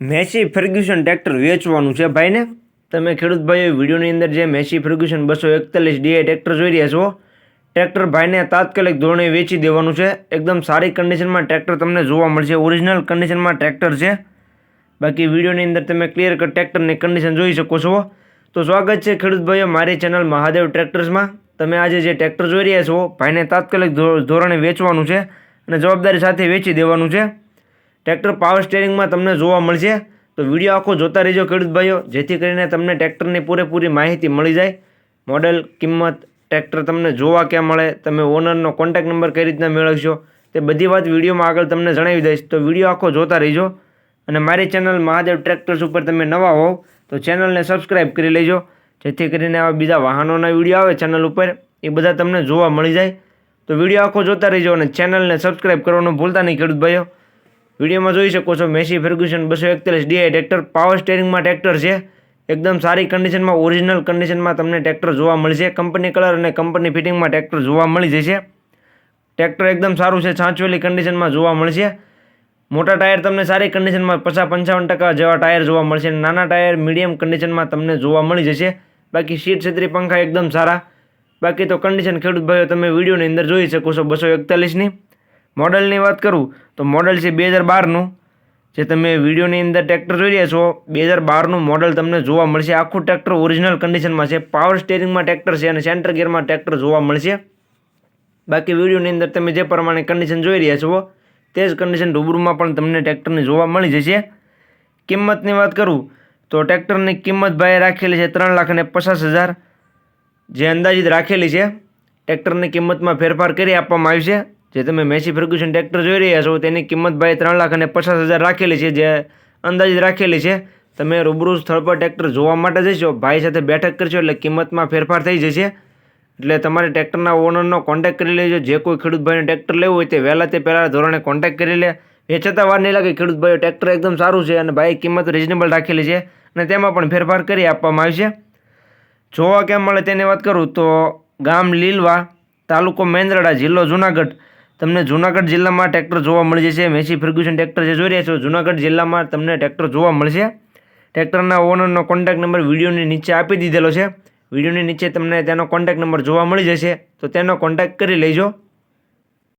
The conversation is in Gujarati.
મેસી ફર્ગ્યુસન ટ્રેક્ટર વેચવાનું છે ભાઈને. તમે ખેડૂત ભાઈઓ વિડીયોની અંદર જે મેસી ફર્ગ્યુસન બસો એકતાલીસ ડીઆઈ ટ્રેક્ટર જોઈ રહ્યા છો, ટ્રેક્ટર ભાઈને તાત્કાલિક ધોરણે વેચી દેવાનું છે. એકદમ સારી કન્ડિશનમાં ટ્રેક્ટર તમને જોવા મળશે. ઓરિજિનલ કન્ડિશનમાં ટ્રેક્ટર છે. બાકી વિડીયોની અંદર તમે ક્લિયર કટ ટ્રેક્ટરની કન્ડિશન જોઈ શકો છો. તો સ્વાગત છે ખેડૂત ભાઈઓ, મારી ચેનલ મહાદેવ ટ્રેક્ટર્સમાં તમે આજે જે ટ્રેક્ટર જોઈ રહ્યા છો, ભાઈને તાત્કાલિક ધોરણે વેચવાનું છે અને જવાબદારી સાથે વેચી દેવાનું છે. ટ્રેક્ટર પાવર સ્ટેરિંગમાં તમને જોવા મળશે. તો વીડિયો આખો જોતા રહેજો ખેડૂત ભાઈઓ. જેથી કરીને તમને ટ્રેક્ટરની પૂરેપૂરી માહિતી મળી જાય. મોડેલ કિંમત ટ્રેક્ટર તમને જોવા ક્યાં મળે, તમે ઓનરનો કોન્ટેક્ટ નંબર કઈ રીતના મેળવશો, તે બધી વાત વિડીયોમાં આગળ તમને જણાવી દઈશ. તો વીડિયો આખો જોતા રહેજો. અને મારી ચેનલ મહાદેવ ટ્રેક્ટર્સ ઉપર તમે નવા હોવ, તો ચેનલને સબસ્ક્રાઈબ કરી લેજો. જેથી કરીને આવા બીજા વાહનોના વીડિયો આવે ચેનલ ઉપર, એ બધા તમને જોવા મળી જાય. તો વીડિયો આખો જોતા રહેજો અને ચેનલને સબસ્ક્રાઈબ કરવાનું ભૂલતા નહીં ખેડૂત ભાઈઓ. વિડીયોમાં જોઈ શકો છો મેસી ફર્ગ્યુસન બસો એકતાલીસ ડીઆઈ ટ્રેક્ટર પાવર સ્ટેરિંગમાં ટ્રેક્ટર છે. એકદમ સારી કન્ડિશનમાં ઓરિજિનલ કન્ડિશનમાં તમને ટ્રેક્ટર જોવા મળશે. કંપની કલર અને કંપની ફિટિંગમાં ટ્રેક્ટર જોવા મળી જશે. ટ્રેક્ટર એકદમ સારું છે, છાંચવેલી કન્ડિશનમાં જોવા મળશે. મોટા ટાયર તમને સારી કન્ડિશનમાં પચાસ પંચાવન ટકા જેવા ટાયર જોવા મળશે. નાના ટાયર મીડિયમ કન્ડિશનમાં તમને જોવા મળી જશે. બાકી સીટ છત્રી પંખા એકદમ સારા. બાકી તો કન્ડિશન ખેડૂત ભાઈઓ, તમે વિડીયોની અંદર જોઈ શકો છો બસો એકતાલીસની. મોડલની વાત કરું, તો મોડલ છે બે હજાર બારનું. જે તમે વિડીયોની અંદર ટ્રેક્ટર જોઈ રહ્યા છો, બે હજાર બારનું મોડલ તમને જોવા મળશે. આખું ટ્રેક્ટર ઓરિજિનલ કન્ડિશનમાં છે. પાવર સ્ટેરિંગમાં ટ્રેક્ટર છે અને સેન્ટર ગિયરમાં ટ્રેક્ટર જોવા મળશે. બાકી વિડીયોની અંદર તમે જે પ્રમાણે કન્ડિશન જોઈ રહ્યા છો, તે જ કન્ડિશન રૂબરૂમાં પણ તમને ટ્રેક્ટરની જોવા મળી જશે. કિંમતની વાત કરું, તો ટ્રેક્ટરની કિંમત ભાઈએ રાખેલી છે ત્રણ લાખ અને પચાસ હજાર. જે અંદાજિત રાખેલી છે, ટ્રેક્ટરની કિંમતમાં ફેરફાર કરી આપવામાં આવ્યું છે. જે તમે મેસી ફર્ગ્યુસન ટ્રેક્ટર જોઈ રહ્યા છો, તેની કિંમત ભાઈ ત્રણ લાખ અને પચાસ હજાર રાખેલી છે, જે અંદાજિત રાખેલી છે. તમે રૂબરૂ સ્થળ પર ટ્રેક્ટર જોવા માટે જશો, ભાઈ સાથે બેઠક કરશો એટલે કિંમતમાં ફેરફાર થઈ જશે. એટલે તમારે ટ્રેક્ટરના ઓનરનો કોન્ટેક્ટ કરી લેજો, જે કોઈ ખેડૂત ભાઈને ટ્રેક્ટર લેવું હોય તે વહેલા તે પહેલાં ધોરણે કોન્ટેક્ટ કરી લે. એ છતાં વાર નહીં લાગે ખેડૂત ભાઈઓ ટ્રેક્ટર એકદમ સારું છે અને ભાઈ કિંમત રિઝનેબલ રાખેલી છે અને તેમાં પણ ફેરફાર કરી આપવામાં આવશે. જોવા કેમ મળે તેની વાત કરું તો ગામ લીલવા તાલુકો મેંદરડા જિલ્લો જુનાગઢ. તમને જુનાગઢ જિલ્લામાં ટ્રેક્ટર જોવા મળી જશે. મેસી ફર્ગ્યુસન ટ્રેક્ટર જે જોઈ રહ્યા છો, જુનાગઢ જિલ્લામાં તમને ટ્રેક્ટર જોવા મળશે. ટ્રેક્ટરના ઓનરનો કોન્ટેક્ટ નંબર વિડીયોની નીચે આપી દીધેલો છે. વિડીયોની નીચે તમને તેનો કોન્ટેક્ટ નંબર જોવા મળી જશે. તો તેનો કોન્ટેક્ટ કરી લેજો.